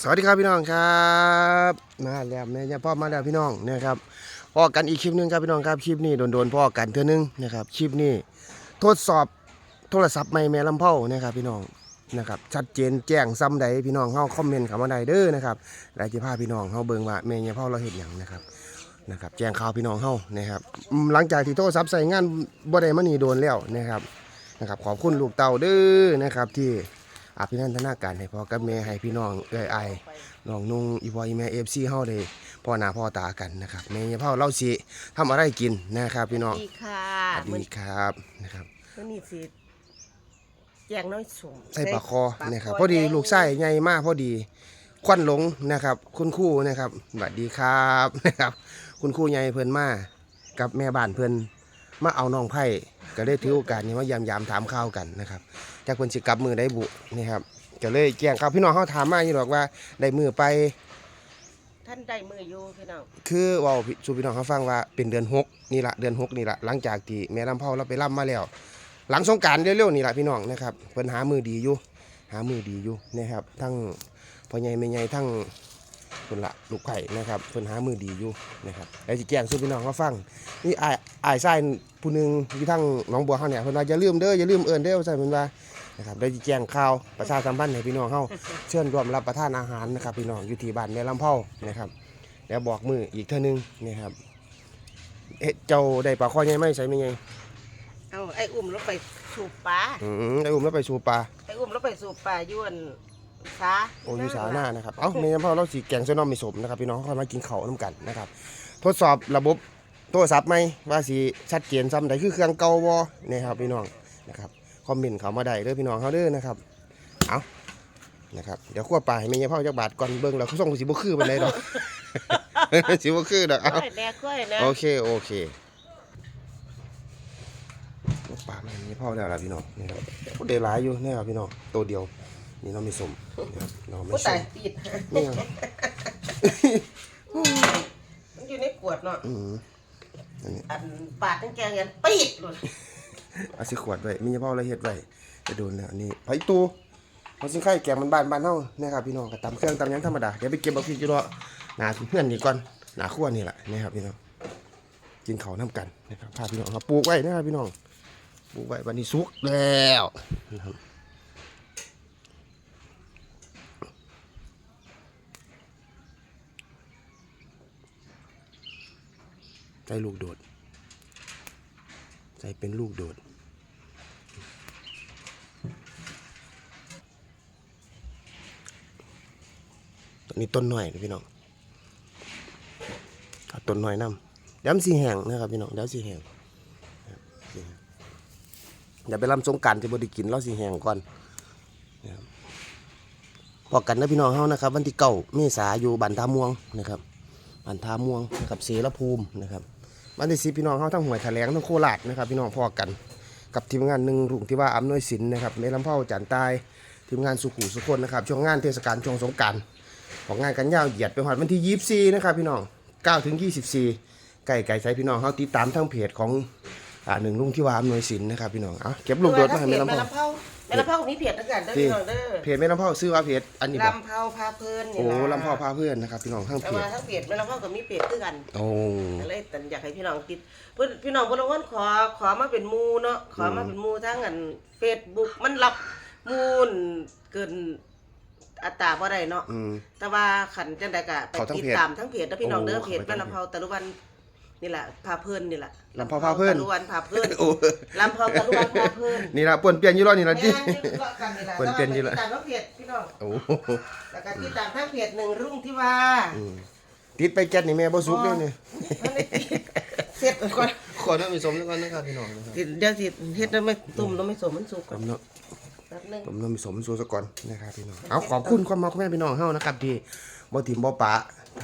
สวัสดีครับพี่น้องครับมาแล้วแม่ย่าพ่อมาแล้วพี่น้องนะครับพ่อกันอีกคลิปหนึงครับพี่น้องครับคลิปนี้โดนๆพ่อกันเท่านึงนะครับคลิปนี้ทดสอบโทรศัพท์ไม่แม่ลำเผานะครับพี่น้องนะครับชัดเจนแจ้งซ้ำใดพี่น้องเฮาคอมเมนต์เข้ามาได้เด้อนะครับแล้วจะพาพี่น้องเฮาเบิ่งว่าแม่ย่าพ่อเราเฮ็ดหยังนะครับนะครับแจ้งข่าวพี่น้องเฮานะครับหลังจากที่โทรศัพท์ใส่งานบ่ได้มานี่โดนแล้วนะครับนะครับขอบคุณลูกเต่าเด้อนะครับที่ อภินันทนาการให้พ่อกับแม่ให้พี่น้องเอ้ยไอายน้องนุ่งอีพออีแม่เอฟซีเฮาได้พ่อหน้าพ่อตากันนะครับแม่ยายเผาเล่าสิทำอะไรกินนะครับ พี่น้องดีค่ะสวัสดีครับนะครับมื้อนี้สิแจงน้อยสูงใส่ปลาคอนะครับพอดีลูกไส้ใหญ่มากพอดีควันหลงนะครับ คุณครูนะครับสวัสดีครับนะครับ คุณครูใหญ่เพิ่นมากับแม่บ้านเพิ่น มาเอาน้องไผ่ก็เลยถือโอกาสนี้มายามยามๆถามข่าวกันนะครับจากเพิ่นสิกลับมือได้บุนี่ครับก็เลยแจ้งข่าวพี่น้องเฮาถามมาอยู่หรอกว่าได้มือไป ท่านได้มืออยู่พี่น้องคือเว่าสู่พี่น้องเขาฟังว่าเป็นเดือนหกนี่ละเดือนหกนี่ละหลังจากที่แม่ลำเผาเราไปล่ำมาแล้ว หลังสงกรารเร็วๆนี่ละพี่น้องนะครับเพิ่นหามือดีอยู่หามือดีอยู่นะครับทั้งพ่อใหญ่แม่ใหญ่ทั้ง คนละลูกไข่นะครับเพิ่นหามือดีอยู่นะครับแล้วสิแจ้งสู่พี่น้องเขาฟังนี่อ้ายอ้ายชายผู้หนึงที่ทั้งหนองบัวเฮาเนี่ยเพิ่นว่าอย่าลืมเด้ออย่าลืมเอิ้นเด้อใส่เพิ่นว่านะครับได้สิแจ้งข่าวประชาสัมพันธ์ให้พี่น้องเฮาเชิญร่วมรับประทานอาหารนะครับพี่น้องอยู่ที่บ้านแม่ลำเผานะครับแล้วบอกมืออีกเท่านึงนี่ครับเอ๊ะเจ้าได้ปลาข้อใหญ่ไหมใส่ไม่ใหญ่เอาไอ้อุ้มรถไปสูบปลาอืมได้อุ้มแล้วไปสู่ปลาไอ้อุ้มรถไปสูบปลาอยวน สาโอ้ยสาหน้านะครับ เอ้าเมยพ่อเราสีแกงเส้นน้อมมีสมนะครับพี่น้องค่อยมากินข้าวน้ำกันนะครับ ทดสอบระบบโทรศัพท์ไหมว่าสีชัดเจนซ้ำใดคือเครื่องเก่าวอนี่ครับพี่น้องนะครับคอมเมนต์เขามาได้เด้อพี่น้องเขาเด้อนะครับ เอานะครับเดี๋ยวขั้วปลาให้เมยพ่อจักบาทก่อนเบิ่งแล้วเขาส่งสีบุคือไปเลยดอกสีบุคือดอกเอาค่อยแน่ค่อยนะโอเคโอเคปลามันมีพ่อแล้วล่ะพี่น้องนี่ครับเดหลายอยู่นี่ครับพี่น้องตัวเดียว นี่เรามีสมนะครับเราไม่ผู้สตายมปิดนี่ครับมันอยู่ในขวดเนาะ อืมอันปาดตั้งแกงยันปิดเลยเอาสิขวดไว้มีพ่ออะไรเฮ็ดไว้จะโดนแล้วอันนี้ไผตูเขาสิไข่แกงมันบ้านบ้านเฮานะครับพี่น้องก็ตำเครื่องตำหยังธรรมดาเดี๋ยวไปเก็บเอาพริกอยู่รอหนาเพื่อนนี่ก่อนหนาขั้วนี่แหละนี่ครับพี่น้องกินข้าวน้ำกันนะครับพาพี่น้องมาปลูกไว้นะครับพี่น้องปลูกไว้วันนี้สุกแล้วนะครับ ใส่ลูกโดด ใส่เป็นลูกโดด ตัวนี้ต้นหน่อยนะพี่น้องต้นหน่อยน้ำย้ำสีแห้งนะครับพี่น้องย้ำสีแห้งอย่าไปลำสงการที่บดิกินเราสีแห้งก่อนบพอกันนะพี่น้องเฮานะครับ วันที่เก้าเมษาอยู่บันทาม่วงนะครับ บันทาม่วงนะครับเสรภูมินะครับวันที่สิพี่น้องเขาทั้งหวยแถลงทั้งโคราชนะครับ พี่น้องพอกันกับทีมงานหนึ่งรุ่งที่ว่าอำนวยสินนะครับเมลำเผาจันตายทีมงานสุขุสุคนนะครับช่วงงานเทศกาลช่วงสงกรารของงานกันยาวเหยียดไปหอดวันที่ 24 นะครับพี่น้อง9ถึง24 ไก่ไก่ใส่พี่น้องเขาติดตามทั้งเพจของอ่าหนึ่งรุ่งที่ว่าอำนวยสินนะครับพี่น้องเอาเก็บลูกโดดมาให้เมลำแม่เผาลำ เผาแม่ลำเผามีเพียรทั้งกันเด้อที่พี่น้องเด้อเพจเมลำเผาซื้อว่าเพจอันนี้บอกลำเผาพาเพลินนี่โอ้ล่ะลำเผาพาเพื่อนนะครับพี่น้องทั้งแต่เพจว่าทั้งเพียรแม่ลำเผากับมีเพียรคือกันโอ้ ก็เลยแต่อยากให้พี่น้องติดเพิ่นพี่น้องเพิ่นละวันขอขอมาเป็นหมู่เนาะขอมาเป็นหมู่ทั้งอัน Facebook มันรับหมู่นเกินอัตราบ่ได้เนาะ อืม แต่ว่าขันจังใดก็ไปเขาทั้งติดเพจตามทั้งเพจแล้วพี่น้องเด้อโอ้เพจเขาไปบ้านทั้งลำเผาตะลุวัน นี่แหละพาเพิ่นนี่แหละลำเผาพาเพิ่นตะลุวันพาเพิ่นโอ้ลำเผาตะลุวันพาเพิ่นนี่ละป่วนเปลี่ยนอยู่รอนี่ละจิแม่นี่ก็กันนี่ล่ะเพิ่นเปลี่ยนอยู่ละติดตามทั้งเพจพี่น้องโอ้แล้วก็ติดตามทั้งเพจหนึ่งรุ่งที่ว่าติดไปแก๊สนี่แม่บ่สุกเลยนี่ท่านได้ติดเสร็จก่อนขอน้ำมีสมแล้วก่อนนะครับพี่น้องนะครับติดเดี๋ยวสิเฮ็ดแล้วไม่ตุ่มแล้วไม่สมมันสุกก่อนผมเนาะ แป๊บนึง ผมน้ำมีสมสู้ซะก่อนนะครับพี่น้อง เอาขอบคุณความมาคุณแม่พี่น้องเฮานะครับที่บ่ถิ่มบ่ปะ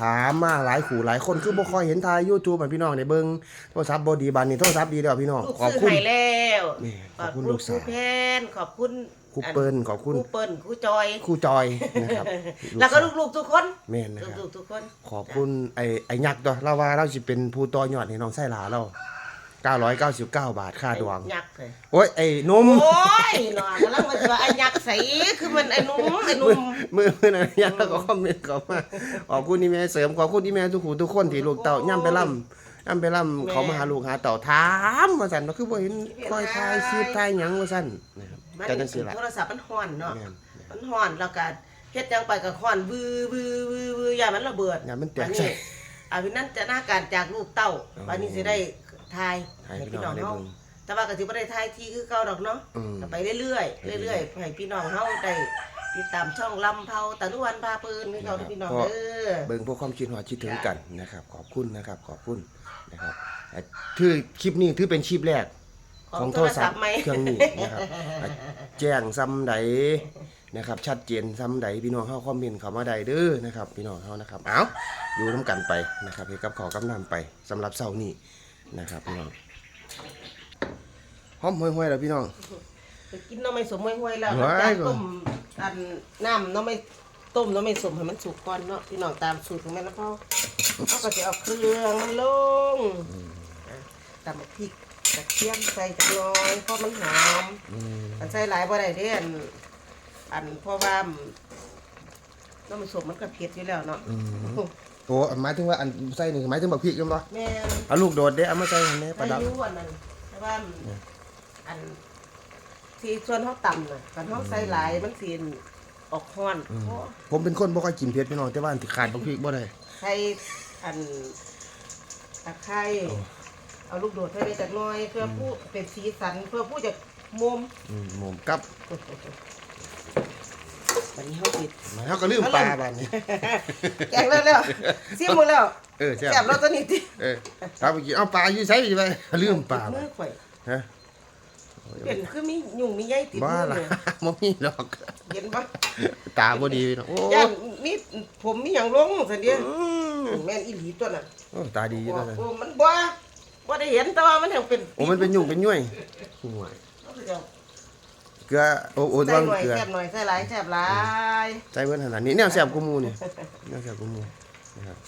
ถามมาหลายขู่หลายคนคือบ่ค่อยเห็นทาย YouTube ให้พี่น้องได้เบิ่งโทรศัพท์บ่ดีบัดนี้โทรศัพท์ดีแล้วพี่น้องลูกขอบซื้อคุณ ให้แล้วนี่ขขออบบคุคุณณลูลูกกสาวสาว แพนขอบคุณครูเปิ้ลขอบคุณครูเปิ้ลครูจอย ครูจอยนะครับแล้วก็ลูกๆทุกคนแม่นนะครับ ลูกๆทุกคน ขอบคุณไอ้ไอ้ยักษ์ตัวเราว่าเราสิเป็นผู้ต่อยอดให้น้องไส้หลาเรา 999 บาทค่าดวงยักษ์เลยโอ้ยไอ้หนุ่มโอ้ยหนอกำลังมาว่าไอ้ยักษ์ใสคือมันไอ้หนุ่มไอ้หนุ่มมือมือนะยังแล้วก็คอมเมนต์เข้ามาขอบคุณที่แม่เสริมขอบคุณที่แม่ทุกหูทุกคนที่ลูกเต่าย่ำไปล่ำย่ำไปล่ำเขามาหาลูกหาเต่าถามว่าสั่นว่าคือบ่เห็นคอยทายชีพทายหยังว่าสั่นนะครับมันแต่จังซี่ล่ะโทรศัพท์มันฮ้อนเนาะแม่น มันฮ้อนแล้วก็เฮ็ดหยังไปก็ฮ้อนวือวือวือวืออย่ามันระเบิดอย่ามันแตกอัใส่อาวินันจะหน้าการจากลูกเต้าอ๋อ วันนี้สิได้ ทายให้ให้พี่พี่น้น้อองงได้เฮาเบิ่ง แต่ว่าก็สิบ่ได้ทายที่คือเก่าดอกเนาะอืม ก็ไปเรื่อยๆเรื่อยๆให้พี่น้องเฮาได้ติดตามช่องลำเผาตะลุวันพาปืนให้เขาพี่น้องเด้อ เบิ่งพวกความคิดหอดคิดถึงกันนะครับ ขอบคุณนะครับ ขอบคุณนะครับแต่ถือคลิปนี้ถือเป็นคลิปแรก ของโทรศัพท์ไหม เครื่องนี้นะครับแจ้งซ้ำใดนะครับ ชัดเจนซ้ำใดพี่น้องเข้าคอมเมนต์เข้ามาใดเด้อนะครับ พี่น้องเข้านะครับ เอาอยู่น้ำกันไปนะครับเฮ็ดกับขอกำนำไปสำหรับเสาร์นี้ นะครับพี่น้องหอมห่วยๆแล้วพี่น้อง ไปกินหน้ำไม่สมห้วยๆแล้วว้ายจากต้มอันน้ำหน้ำไม่ต้มหน้ำไม่สมให้มันสุกก่อนเนาะพี่น้องตามสูตรของแม่แล้วพ่อเขาก็จะเอาเครื่องมันลงอะตำบักพริกกระเทียมใส่จักหน้อยเพราะมันหอมอืมอันใส่หลายบ่ได้เด้อันอันเพราะว่าน้ำมันสมมันก็เผ็ดอยู่แล้วเนาะ โอ้หมายถึงว่าอันใส่นี่หมายถึงบักพริกกันบ่แม่นเอาลูกโดดเด้เอามาใส่อันนี้ประดับอายุอันนั้นแต่ว่าอันที่ส่วนเขาต่ำน่ะกันเขาใส่หลายมันสิออกฮ้อนเพราะผมเป็นคนบ่ค่อยกินเผ็ดพี่น้องแต่ว่าอันที่ขาดบักพริกบ่ได้ ใส่อันตะไคร้เอาลูกโดดใส่ไปจากหน้อย เพื่อผู้เป็นสีสัน เพื่อผู้จะมุมอืมหมกับ วันนี้เขาปิดเฮาก็ลืมปลาบัดนี้แกงแล้วแล้วเสียหมดแล้วเออแซ่แซ่บบแล้วตัวนี้ติเออถามเมื่อกี้เอาปลาอยู่ใส่ไปลืมปลามืบ่อข่อยฮะเป็นคือมียุ่งมีใยติดบ้ามือล่ะเลยบ่มีดอกเห็นปะตาบ่ดีเนาะโอ้ย่านมีผมมีอย่างลงสันเดียวอืมแม่นอีหลีตัวนั้นโอ้ตาดีอยู่ตัวนั้นโอ้มันบ่บ่ได้เห็นแต่ว่ามันยังเป็นโอ้มันเป็นยุ่งเป็นย่วยห่วย เอาเดี๋ยวเกลือโอ้โอ้ใส่ว่าหน่อยเกลือแซ่บหน่อยใส่หลายแซ่บหลายใส่เบิ่นขนาดนี้แนวแซ่บกูมูนี่แนวแซ่บกูมูนะครับ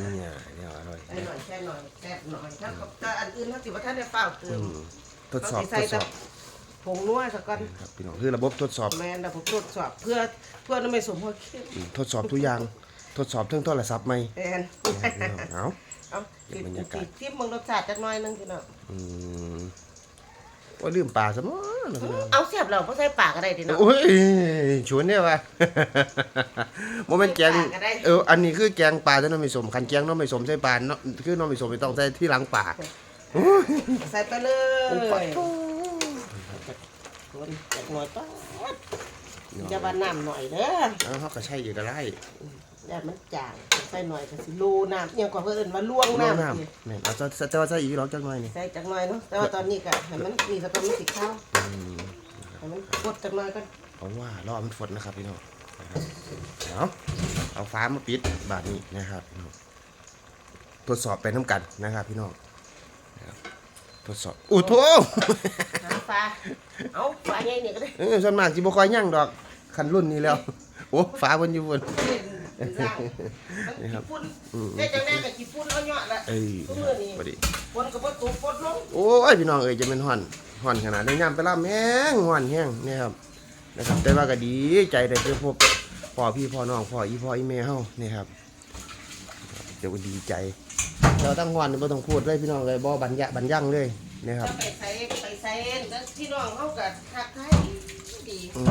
นี่เนี่ยแนวอร่อยใส่หน่อยใส่หน่อยแซ่บหน่อยถ้าถ้าอันอื่นถ้าสิว่าท่านได้เฝ้าเติอืมมทดสอบเขาทใส่ดสแต่อบผงนัวซะก่อนครับพี่น้องคือระบบทดสอบ แม่นแล้วผมตรวจสอบเพื่อเพื่อไม่สมหัวเข้มอืมทดสอบทุกอย่างทดสอบเรื่องโทรศัพท์ไหมแม่นนะครับพี่น้องเอาเอาเก็บบรรยากาศทิมมึงรสชาติจักหน่อยหนึงพี่น้อง อืม ว่าลืมปลาซะมั้งพี่น้องเอาแซ่บแล้วบ่ใส่ปากก็ได้ดิเนาะโอ้ยชวนเนี่ยว่ะโมเมนต์แกงใส่ปลาก็ได้เอออันนี้คือแกงปลาแต่น้องไม่สมคันแกงน้องไม่สมใส่ปลาเนาะคือน้องไม่สมไม่ต้องใส่ที่หลังปลาใส่ไปเลโอ้ปลายคนจักหน่อยป้าดอย่าว่าน้ำหน่อยเด้อแล้วเขาก็ใช่อยู่ก็ได้ อย่ามันจางใส่หน่อยก็สิรูน้ำอิหยังกว่าเพิ่นว่าล่วงน้ำน้ำสิน้ำเนี่ยเราจะจะว่าใส่อีกหรอกจังหน่อยนี่ใส่จักหน่อยเนาะแต่ว่าตอนนี้ก็ให้มันมีสักคนมันสิเข้าอืมให้มันกดจักหน่อยก็เอาว่ารอมันฝนนะครับพี่น้องนะครับเอาเอาฟ้ามาปิดบาดนี้นะครับพี่น้องทดสอบไปน้ำกันนะครับพี่น้องนะครับทดสอบอู้โถหาฟ้าเอาฟ้าใหญ่นี่ก็ได้เออส่วนมากสิบ่ค่อยยั่งดอกคันรุ่นนี้แล้วโอ้ฟ้าบนอยู่บน เป็นร่างมันขี้ฝุ่นเจ๊จังแน่ก็ขี้ฝุ่นเอาเนาะละเอ้ยทุกมื้อนี้พอดีฝนก็บ่ตกฝนลงโอ้ยพี่น้องเอ้ยจะเป็นห่อนห่อนขนาดได้ย่ำไปล่ำแห้งห่อนแห้งนี่ครับนะครับแต่ว่าก็ดีใจได้เจอพบพ่อพี่พ่อน้องพ่ออีพ่ออีแม่เฮานี่ครับเดี๋ยวก็ดีใจเราตั้งห่อนนี่บ่ต้องพูดเลยพี่น้องเลยบ่บัญญะบัญญังเลยนะครับจะไปใส่ไปใส่แล้วพี่น้องเขาก็ทักทายดีอื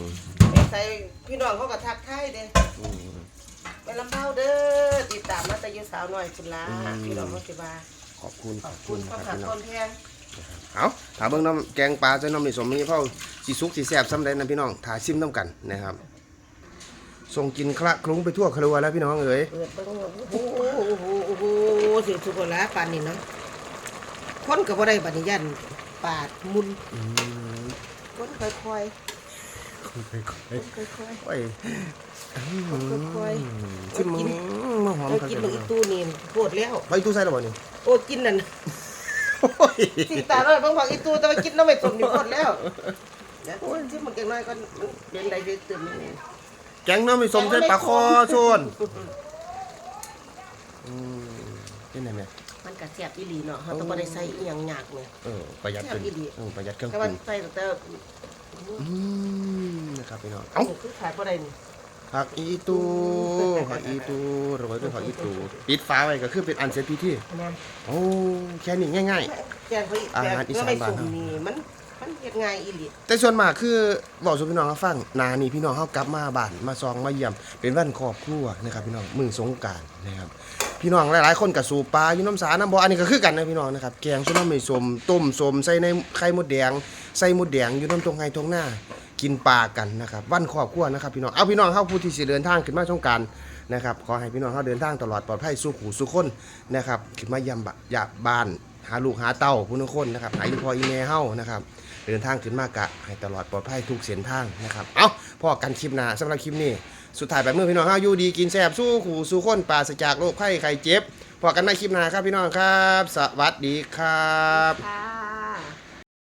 มไปใส่พี่น้องเขาก็ทักทายเด้อืม ไปลำเผาเด้อติดตามมาแต่อยู่สาวน้อยคุณล่ะอืมพี่น้องเขาสิว่าขอบคุณขขออบบคุคุณณความคขัรับดพี่น้คองนแพงเอาถ้าเบิ่งน้ำแกงปลาใส่น้ำนี่สมนี่เฮาสิสุกสิแซ่บซ้ำใดนะพี่น้องถ่าชิมน้ำกันนะครับส่งกินคละคลุ้งไปทั่วครัวแล้วพี่น้องเอ๋ยเปิดเบิ่งโอ้โหโอ้โหโอ้โหสิสุกแล้วปานนี้เนาะคนก็บ่ได้บัดนี้ยันปาดมุนอืมคนค่อยๆ ค่อยคนค่อยๆโอ้ยๆคนค่อยชิมมึงมาหอๆมเอาครับกินบักอีตู้นี่โคตรแล้วไปตู้ใส่แล้วบ่นี่โอ้กินนั่นโอ้ยสิตาน้อยเบิ่งบักอีตู้แต่ว่ากินน้ำไม่สมนี่โคตรแล้วเดี๋ยวที่มันเก่งน้อยก็เดินได้เดินตื่นนี่แกงน้ำไม่สมใส่ปลาคอโซนอืมเป็นไงแม่ไปมันก็แซ่บอีหลีเนาะเฮาต้องบ่ได้ใส่อีหยังยากเนี่ยเออประหยัดแซ่บอีหลีเออประหยัดเครื่องแต่ปว่ารุงใส่แต่ อืมนะครับพี่น้องเอ้าเอ้าคือขาดบ่ได้นี่ผักอีตูผักอีตูโรยด้วยผักอีตูปิดฟ้าไว้ก็คือเป็นอันเสร็จพิธีนะโอ้แค่นี้ง่าย แกงเขาอีกอาแกงหารอีเนื้สาอนไม่บ้าน สุ่มเฮานี่มันมันเฮ็ดง่ายอีหลีๆ แต่ส่วนมากคือบอกสู่พี่น้องเขาฟังหนานี่พี่น้องเขากลับมาบ้านมาซองมาเยี่ยมเป็นวันครอบครัวนะครับพี่น้องมือสงกรารนะครับ พี่น้องหลายๆคนกับสูบปลาอยู่น้ำสาน้ำบ่ออันนี้ก็คือกันนะพี่น้องนะครับแกงส้มน้ำไม่สมต้มสมใส่ในไข่มดแดงใส่มดแดงอยู่น้ำตรงไห้ตรงหน้า กินปลากันนะครับวันครอบครัวนะครับพี่น้องเอาพี่น้องเข้าผู้ที่สิเดินทางขึ้นมาช่องการนะครับขอให้พี่น้องเขาเดินทางตลอดปลอดภัยสู้ขู่สู้คนนะครับขึ้นมายี่ยมบะยาบ้าน หาลูกหาเต้าผู้นึงคนนะครับหาอีพออีเมเฮ้านะครับเดินทางขึ้นมากะให้ตลอดปลอดภัยทุกเส้นทางนะครับเอาพอกันคลิปหน้าสำหรับคลิปนี้สุดท้ายแบบมือพี่น้องเฮาอยู่ดีกินแซ่บสู้ขู่สู้คนปราศจากโรคไข้ไข้เจ็บพอกันในคลิปหน้าครับพี่น้องครับ สวัสดีครับ